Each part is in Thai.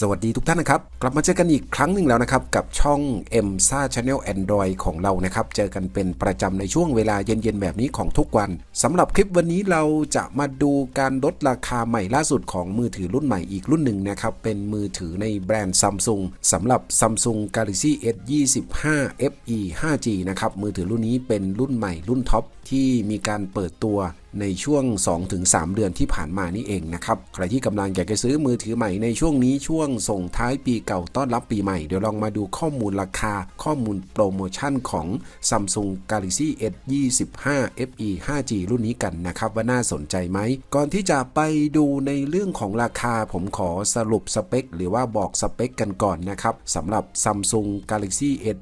สวัสดีทุกท่านนะครับ กลับมาเจอกันอีกครั้งหนึ่งแล้วนะครับ กับช่อง m s a Channel Android ของเรานะครับ เจอกันเป็นประจำในช่วงเวลาเย็นๆ แบบนี้ของทุกวันสำหรับคลิปวันนี้เราจะมาดูการลดราคาใหม่ล่าสุดของมือถือรุ่นใหม่อีกรุ่นหนึ่งนะครับ เป็นมือถือในแบรนด์ Samsung สำหรับ Samsung Galaxy S 25 FE 5G นะครับมือถือรุ่นนี้เป็นรุ่นใหม่รุ่นท็อปที่มีการเปิดตัว ในช่วง 2-3 เดือนที่ผ่านมานี่เองนะครับ ใครที่กำลังอยากจะซื้อมือถือใหม่ในช่วงนี้ช่วงส่งท้ายปีเก่าต้อนรับปีใหม่ เดี๋ยวลองมาดูข้อมูลราคา ข้อมูลโปรโมชั่นของ Samsung Galaxy S 25 FE 5G รุ่นนี้กันนะครับ ว่าน่าสนใจไหม ก่อนที่จะไปดูในเรื่องของราคาผมขอสรุปสเปค หรือว่าบอกสเปคกันก่อนนะครับสำหรับ Samsung Galaxy S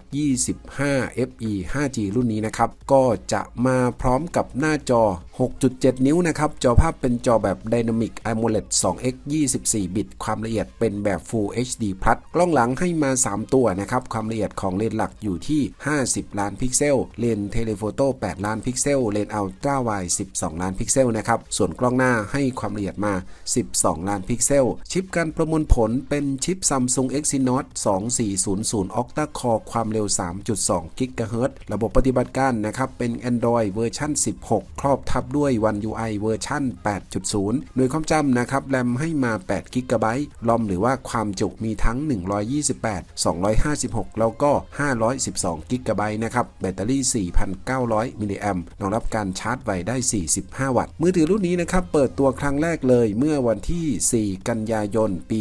25 FE 5G รุ่นนี้นะครับก็จะมาพร้อมกับหน้าจอ 6.7 นิ้วนะครับ จอภาพเป็นจอแบบ Dynamic AMOLED 2x 24 บิต ความละเอียดเป็นแบบ Full HD Plus กล้องหลังให้มา 3 ตัวนะครับ ความละเอียดของเลนส์หลักอยู่ที่ 50 ล้านพิกเซล เลนส์เทเลโฟโต้ 8 ล้านพิกเซล เลนส์อัลตร้าไวด์12 ล้านพิกเซลนะครับ ส่วนกล้องหน้าให้ความละเอียดมา 12 ล้านพิกเซล ชิปการประมวลผลเป็นชิป Samsung Exynos 2400 Octa Core ความเร็ว 3.2 GHz ระบบปฏิบัติการนะครับ เป็น Android เวอร์ชัน16 ครอบทับด้วย One UI เวอร์ชัน8.0 หน่วยความจำนะครับแรมให้มา8 g b ลอมหรือว่าความจุมีทั้ง 128 256 แล้วก็ 512 g b นะครับ แบตเตอรี่ 4,900 มิลลิแอมรองรับการชาร์จไวได้ 45 วัตต์ มือถือรุ่นนี้นะครับ เปิดตัวครั้งแรกเลยเมื่อวันที่ 4 กันยายน ปี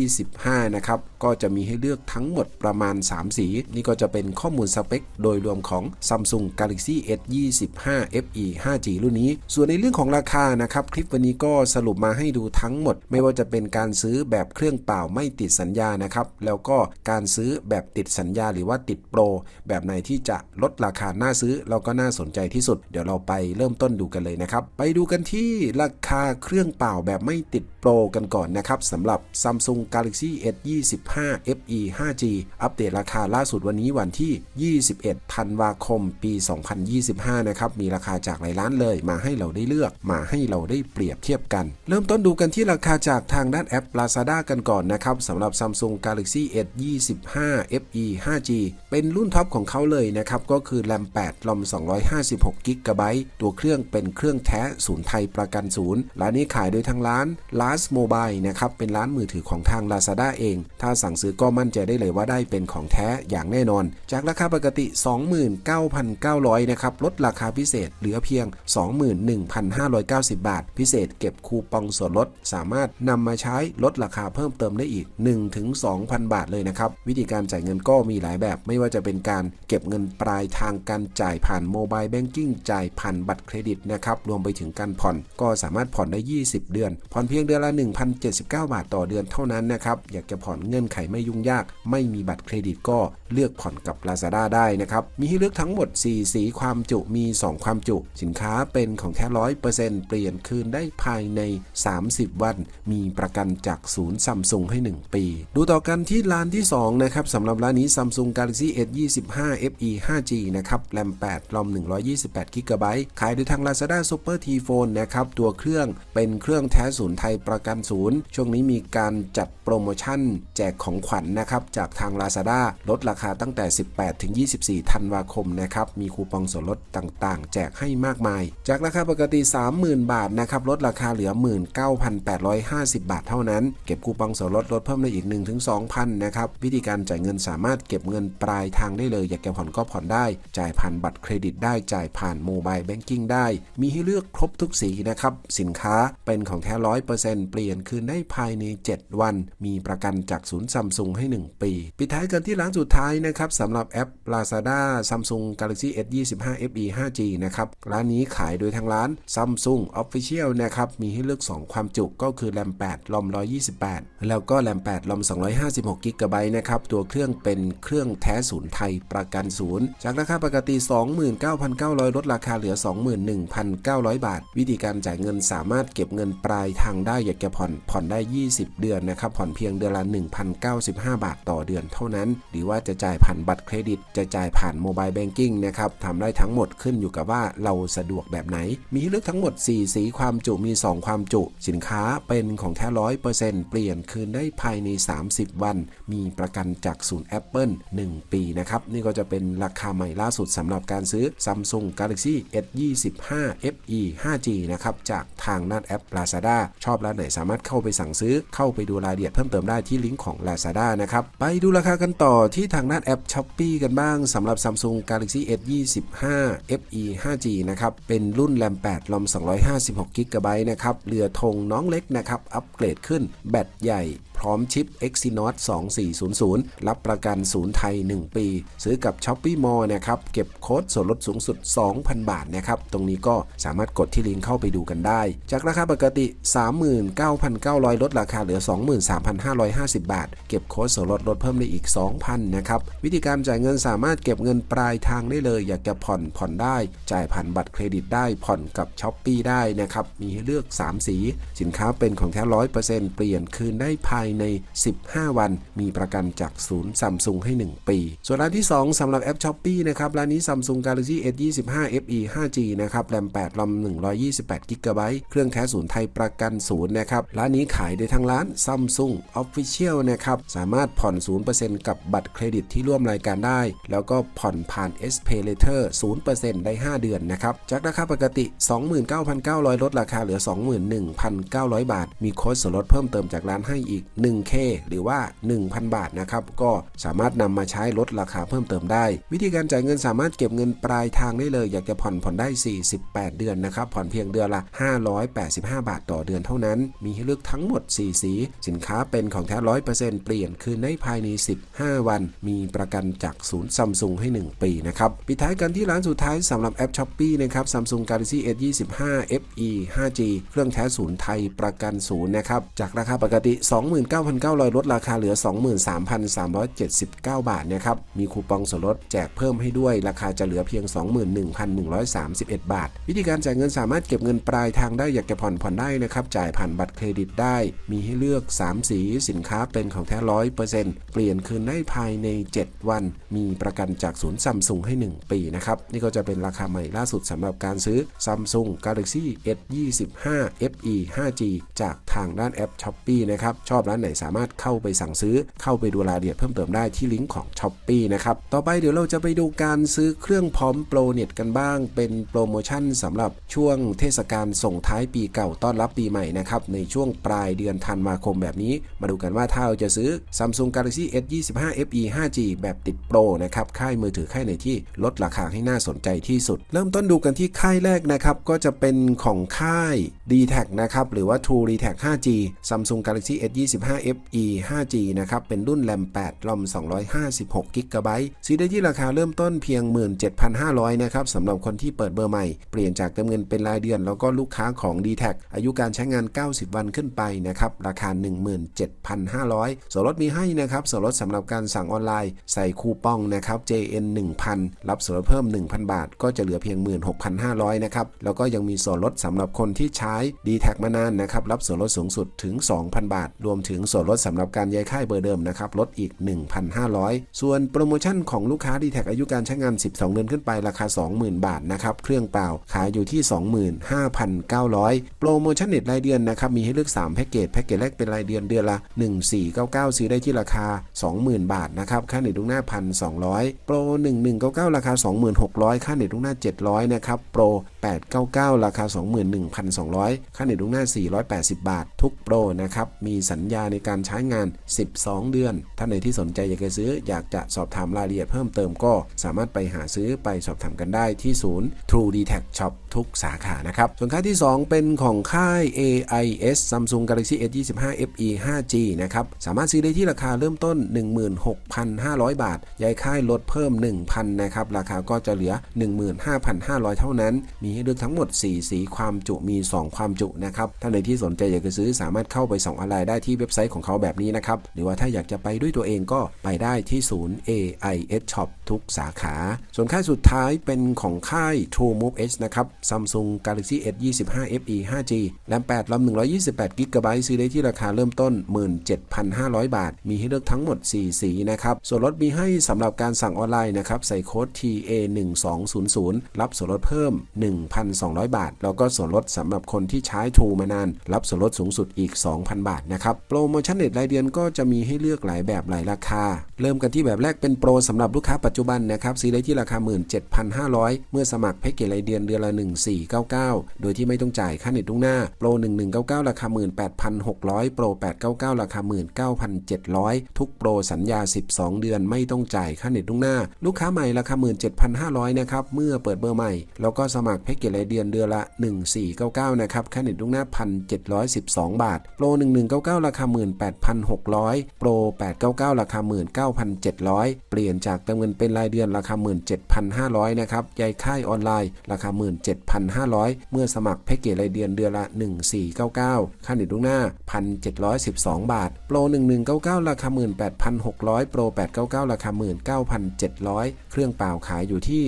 2025 นะครับ ก็จะมีให้เลือกทั้งหมดประมาณ 3 สี นี่ก็จะเป็นข้อมูลสเปค โดยรวมของ Samsung Galaxy S 25 FE 5G รุ่นนี้ ส่วนในเรื่องของราคานะครับคลิปวันนี้ก็สรุปมาให้ดูทั้งหมด ไม่ว่าจะเป็นการซื้อแบบเครื่องเปล่าไม่ติดสัญญานะครับแล้วก็การซื้อแบบติดสัญญาหรือว่าติดโปร แบบไหนที่จะลดราคาน่าซื้อแล้วก็น่าสนใจที่สุด เดี๋ยวเราไปเริ่มต้นดูกันเลยนะครับ ไปดูกันที่ราคาเครื่องเปล่าแบบไม่ติดโปรกันก่อนนะครับสำหรับ Samsung Galaxy S 25 FE 5G อัปเดตราคาล่าสุดวันนี้วันที่ 21 ธันวาคม ปี 2025 นะครับ มีราคาจากหลายร้านเลยมาให้เราได้เลือก มาให้เราได้เปรียบเทียบกัน เริ่มต้นดูกันที่ราคาจากทางด้านแอป Lazada กันก่อนนะครับสำหรับ Samsung Galaxy S 25 FE 5G เป็นรุ่นท็อปของเขาเลยนะครับ ก็คือ RAM 8 ROM 256 g b ตัวเครื่องเป็นเครื่องแท้ศูนย์ไทยประกันศูนย์ร้านนี้ขายโดยทางร้าน Last Mobile นะครับ เป็นร้านมือถือของทาง Lazada เอง ถ้าสั่งซื้อก็มั่นใจได้เลยว่าได้เป็นของแท้อย่างแน่นอน จากราคาปกติ 29,900 นะครับ ลดราคาพิเศษเหลือเพียง21,590 บาท พิเศษเก็บคูปองส่วนลด สามารถนำมาใช้ลดราคาเพิ่มเติมได้อีก 1-2,000 บาทเลยนะครับ วิธีการจ่ายเงินก็มีหลายแบบ ไม่ว่าจะเป็นการเก็บเงินปลายทางการจ่ายผ่านโมบายแบงกิ้งจ่ายผ่านบัตรเครดิตนะครับ รวมไปถึงการผ่อนก็สามารถผ่อนได้ 20 เดือน ผ่อนเพียงเดือนละ 1,079 บาทต่อเดือนเท่านั้นนะครับ อยากจะผ่อนเงื่อนไขไม่ยุ่งยาก ไม่มีบัตรเครดิตก็เลือกผ่อนกับ Lazada ได้นะครับ มีให้เลือกทั้งหมด 4 สีความจุ มี 2 ความจุ สินค้าเป็นของแท้ร้อยเปอร์เซ็นต์เปลี่ยนคืนได้ภายใน 30 วัน มีประกันจากศูนย์ซัมซุงให้ 1 ปี ดูต่อกันที่ร้านที่ 2 นะครับสำหรับร้านนี้ Samsung Galaxy S 25 FE 5G นะครับ RAM 8 ROM 128 g b ขายโดยทาง Lazada Super T Phone นะครับตัวเครื่องเป็นเครื่องแท้ศูนย์ไทยประกันศูนย์ ช่วงนี้มีการจัดโปรโมชั่น แจกของขวัญนนะครับจากทาง Lazada ลดราคาตั้งแต่ 18 ถึง 24 ธันวาคมนะครับมีคูปองส่วนลดต่างๆ แจกให้มากมายจากราคาปกติ 30,000 บาทนะครับลดราคาเหลือ 19,850 บาทเท่านั้น เก็บคูปองส่วนลดลดเพิ่มได้อีก 1-2,000นะครับวิธีการจ่ายเงินสามารถเก็บเงินปลายทางได้เลย อยากจะผ่อนก็ผ่อนได้ จ่ายผ่านบัตรเครดิตได้จ่ายผ่านโมบายแบงกิ้งได้ มีให้เลือกครบทุกสีนะครับสินค้าเป็นของแท้ร้อยเปอร์เซ็นต์เปลี่ยนคืนได้ภายใน 7 วัน มีประกันจากศูนย์ซัมซุงให้ 1 ปี ปิดท้ายกันที่ร้านสุดท้ายนะครับสำหรับแอป Lazada Samsung Galaxy S 25 FE 5G นะครับร้านนี้ขายโดยทางร้าน Samsung Official นะครับ มีให้เลือก 2 ความจุก็คือ RAM 8 ROM 128 แล้วก็ RAM 8 ROM 256 g b นะครับ ตัวเครื่องเป็นเครื่องแท้ศูนย์ไทยประกันศูนย์ จากราคาปกติ 29,900 ลดราคาเหลือ 21,900 บาท วิธีการจ่ายเงินสามารถเก็บเงินปลายทางได้อยากจะผ่อนผ่อนได้ 20 เดือนนะครับ ผ่อนเพียงเดือนละ 1,095 บาทต่อเดือนเท่านั้น หรือว่าจะจ่ายผ่านบัตรเครดิต จะจ่ายผ่านโมบายแบงกิ้งนะครับทำได้ทั้งหมดขึ้นอยู่กับว่าเราสะดวกแบบไหน มีเลือกทั้งหมด 4 สีความจุมี 2 ความจุ สินค้าเป็นของแท้ร้อยเปอร์เซ็นต์เปลี่ยนคืนได้ภายใน 30 วัน มีประกันจากศูนย์ Apple 1 ปีนะครับ นี่ก็จะเป็นราคาใหม่ล่าสุดสำหรับการซื้อ Samsung Galaxy S25 FE 5G นะครับจากทางหน้าแอป Lazada ชอบร้านไหนสามารถเข้าไปสั่งซื้อเข้าไปดูรายละเอียดเพิ่มเติมได้ที่ลิงก์ของ Lazada นะครับไปดูราคากันต่อที่ทางหน้าแอป Shopee กันบ้างสำหรับ Samsung Galaxy S25 FE 5G นะครับเป็นรุ่นแรม8ลอม256 g b นะครับเรือธงน้องเล็กนะครับ อัปเกรดขึ้นแบตใหญ่ ร้อมชิป Exynos 2400 รับประกัน ศูนย์ไทย 1 ปี ซื้อกับ Shopee Mall นะครับ เก็บโค้ดส่วนลดสูงสุด 2,000 บาทนะครับ ตรงนี้ก็สามารถกดที่ลิงก์เข้าไปดูกันได้ จากราคาปกติ 39,900 ลดราคาเหลือ 23,550 บาท เก็บโค้ดส่วนลดลดเพิ่มได้อีก 2,000 นะครับ วิธีการจ่ายเงินสามารถเก็บเงินปลายทางได้เลย อยากจะผ่อนผ่อนได้ จ่ายผ่านบัตรเครดิตได้ผ่อนกับ Shopee ได้นะครับมีให้เลือก 3 สี สินค้าเป็นของแท้100%เปลี่ยนคืนได้ภายใน 15 วัน มีประกันจากศูนย์ซัมซุงให้ 1 ปี ส่วนร้านที่ 2สำหรับแอป Shopee นะครับร้านนี้ Samsung Galaxy S25 FE 5G นะครับแรม8ลำ128 g b เครื่องแท้ศูนย์ไทยประกันศูนย์นะครับร้านนี้ขายได้ทั้งร้าน Samsung Official นะครับสามารถผ่อน 0%กับบัตรเครดิตที่ร่วมรายการได้ แล้วก็ผ่อนผ่าน S Pay Later 0%ได้ 5 เดือนนะครับจากราคาปกติ 29,900 ลดราคาเหลือ 21,900 บาท มีโค้ดส่วนลดเพิ่มเติมจากร้านให้อีก 1K หรือว่า 1,000 บาทนะครับก็สามารถนำมาใช้ลดราคาเพิ่มเติมได้ วิธีการจ่ายเงินสามารถเก็บเงินปลายทางได้เลย อยากจะผ่อนผ่อนได้ 48 เดือนนะครับผ่อนเพียงเดือนละ 585 บาทต่อเดือนเท่านั้น มีให้เลือกทั้งหมด 4 สี สินค้าเป็นของแท้100%เปลี่ยนคืนได้ภายใน 15 วัน มีประกันจากศูนย์ซัมซุงให้ 1 ปีนะครับปิดท้ายกันที่ร้านสุดท้ายสำหรับแอป Shopee นะครับ Samsung Galaxy S25 FE 5G เครื่องแท้ศูนย์ไทยประกันศูนย์นะครับจากราคาปกติ29,900 ลดราคาเหลือ 23,379 บาทนะครับ มีคูปองส่วนลดแจกเพิ่มให้ด้วย ราคาจะเหลือเพียง 21,131 บาท วิธีการจ่ายเงินสามารถเก็บเงินปลายทางได้อยากจะผ่อนผ่อนได้นะครับ จ่ายผ่านบัตรเครดิตได้ มีให้เลือก 3 สีสินค้าเป็นของแท้ร้อยเปอร์เซ็นต์เปลี่ยนคืนได้ภายใน 7 วัน มีประกันจากศูนย์ซัมซุงให้ 1 ปีนะครับ นี่ก็จะเป็นราคาใหม่ล่าสุดสำหรับการซื้อ Samsung Galaxy S25 FE 5G จากทางด้านแอป Shopee นะครับชอบร้านไหนสามารถเข้าไปสั่งซื้อ เข้าไปดูรายละเอียดเพิ่มเติมได้ที่ลิงก์ของ Shopee นะครับต่อไปเดี๋ยวเราจะไปดูการซื้อเครื่องพร้อมโปรเน็ตกันบ้าง เป็นโปรโมชั่นสำหรับช่วงเทศกาลส่งท้ายปีเก่าต้อนรับปีใหม่นะครับในช่วงปลายเดือนธันวาคมแบบนี้ มาดูกันว่าถ้าเราจะซื้อ Samsung Galaxy S25 FE 5G แบบติดโปรนะครับค่ายมือถือค่ายไหนที่ลดราคาให้น่าสนใจที่สุด เริ่มต้นดูกันที่ค่ายแรกนะครับก็จะเป็นของค่าย d t a c นะครับหรือว่า True d t a c 5G Samsung Galaxy 25 FE 5G นะครับ เป็นรุ่นแรม8ลอม256 g b ซื้อได้ที่ราคาเริ่มต้นเพียง 17,500 นะครับสำหรับคนที่เปิดเบอร์ใหม่ เปลี่ยนจากเติมเงินเป็นรายเดือน แล้วก็ลูกค้าของ d t a c อายุการใช้งาน 90 วันขึ้นไปนะครับ ราคา 17,500 ส่วนลดมีให้นะครับ ส่วนลดสำหรับการสั่งออนไลน์ ใส่คูปองนะครับ JN 1,000 รับส่วนลดเพิ่ม 1,000 บาท ก็จะเหลือเพียง 16,500 นะครับ แล้วก็ยังมีส่วนลดสำหรับคนที่ใช้ d t แทมานานนะครับ รับส่วนลดสูงสุดถึง 2,000 บาท รวมถึงึงส่วนลดสำหรับการย้ายค่ายเบอร์เดิมนะครับลดอีก 1,500 ส่วนโปรโมชั่นของลูกค้า d t แทอายุการใช้งาน 12 เดือนขึ้นไปราคา 20,000 บาทนะครับเครื่องเปล่าขายอยู่ที่ 25,900 โปรโมชั่นเน็ตรายเดือนนะครับมีให้เลือก 3 แพ็กเกจแพ็กเกจแรกเป็นรายเดือนเดือนละ 1499 ซื้อได้ที่ราคา 20,000 บาทนะครับค่าเน็ตลูกหน้า 1,200 โปร 1199 ราคา 26,000 ค่าเน็ตลูกหน้า 700 นะครับโปร 899 ราคา 21,200 ค่าเน็ตลูกหน้า 480 บาท ทุกโปรนะครับมีสัญญาในการใช้งาน 12 เดือน ท่านไหนที่สนใจอยากจะซื้ออยากจะสอบถามรายละเอียดเพิ่มเติมก็สามารถไปหาซื้อไปสอบถามกันได้ที่ศูนย์ True d e t a c Shop ทุกสาขานะครับ ส่วนค่ายที่ 2 เป็นของค่าย AIS Samsung Galaxy S25 FE 5G นะครับ สามารถซื้อได้ที่ราคาเริ่มต้น 16,500 บาท ย้ายค่ายลดเพิ่ม 1,000 นะครับ ราคาก็จะเหลือ 15,500 เท่านั้น มีให้เลือกทั้งหมด 4 สีความจุมี 2 ความจุนะครับ ท่านใดที่สนใจอยากจะซื้อสามารถเข้าไปส่องอะไรได้ที่เว็บไซต์ของเขาแบบนี้นะครับ หรือว่าถ้าอยากจะไปด้วยตัวเองก็ไปได้ที่ศูนย์ AIS Shop ทุกสาขา ส่วนค่ายสุดท้ายเป็นของค่าย True Move H นะครับ Samsung Galaxy S 25 FE 5G แรม8ลำ128 g b ซื้อได้ที่ราคาเริ่มต้น 17,500 บาท มีให้เลือกทั้งหมด 4 สีนะครับ ส่วนลดมีให้สำหรับการสั่งออนไลน์นะครับ ใส่โค้ด TA 1 2 0 0รับส่วนลดเพิ่ม 1,200 บาท แล้วก็ส่วนลดสำหรับคนที่ใช้ True มานาน รับส่วนลดสูงสุดอีก 2,000 บาทนะครับโปรโมชั่นเน็ตรายเดือนก็จะมีให้เลือกหลายแบบหลายราคา เริ่มกันที่แบบแรกเป็นโปรสำหรับลูกค้าปัจจุบันนะครับซื้อได้ที่ราคา 17,500 เมื่อสมัครแพ็กเกจรายเดือนเดือนละ 1499 โดยที่ไม่ต้องจ่ายค่าเน็ตล่วงหน้าโปร 1199 ราคา 18,600 โปร 899 ราคา 19,700 ทุกโปรสัญญา 12 เดือนไม่ต้องจ่ายค่าเน็ตล่วงหน้า ลูกค้าใหม่ราคา 17,500 นะครับเมื่อเปิดเบอร์ใหม่ แล้วก็สมัครแพ็กเกจรายเดือนเดือนละ 1499 นะครับค่าเน็ตล่วงหน้า 1,712 บาท โปร 1199 ราคา18,600โปร899 ราคา 19,700 เปลี่ยนจากเติมเงินเป็นรายเดือนราคา 17,500 นะครับยายค่ายออนไลน์ ราคา 17,500 เมื่อสมัครแพ็กเกจรายเดือนเดือนละ 1499 ค่าเน็ตล่วงหน้า 1,712 บาทโปร1199 ราคา 18,600โปร899 ราคา 19,700 เครื่องเปล่าขายอยู่ที่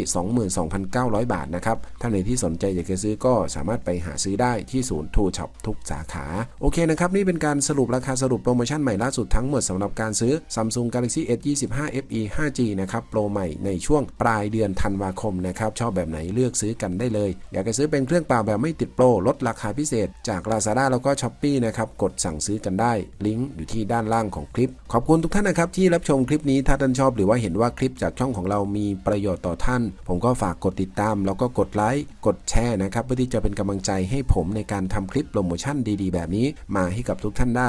22,900 บาทนะครับท่านไหนที่สนใจอยากจะซื้อก็สามารถไปหาซื้อได้ที่ศูนย์ทูช็อปทุกสาขา โอเคนะครับ นี่เป็นการสรุปราคาสรุปโปรโมชั่นใหม่ล่าสุดทั้งหมดสำหรับการซื้อ Samsung Galaxy S 25 FE 5G นะครับโปรใหม่ในช่วงปลายเดือนธันวาคมนะครับชอบแบบไหนเลือกซื้อกันได้เลย อยากจะซื้อเป็นเครื่องเปล่าแบบไม่ติดโปรลดราคาพิเศษ จาก Lazada แล้วก็ Shopee นะครับกดสั่งซื้อกันได้ ลิงก์อยู่ที่ด้านล่างของคลิป ขอบคุณทุกท่านนะครับที่รับชมคลิปนี้ถ้าท่านชอบหรือว่าเห็นว่าคลิปจากช่องของเรามีประโยชน์ต่อท่าน ผมก็ฝากกดติดตาม แล้วก็กดไลค์กดแชร์นะครับเพื่อที่จะเป็นกำลังใจให้ผมในการทำคลิปโปรโมชั่นดี ๆ แบบนี้ มาให้กับทุกท่านได้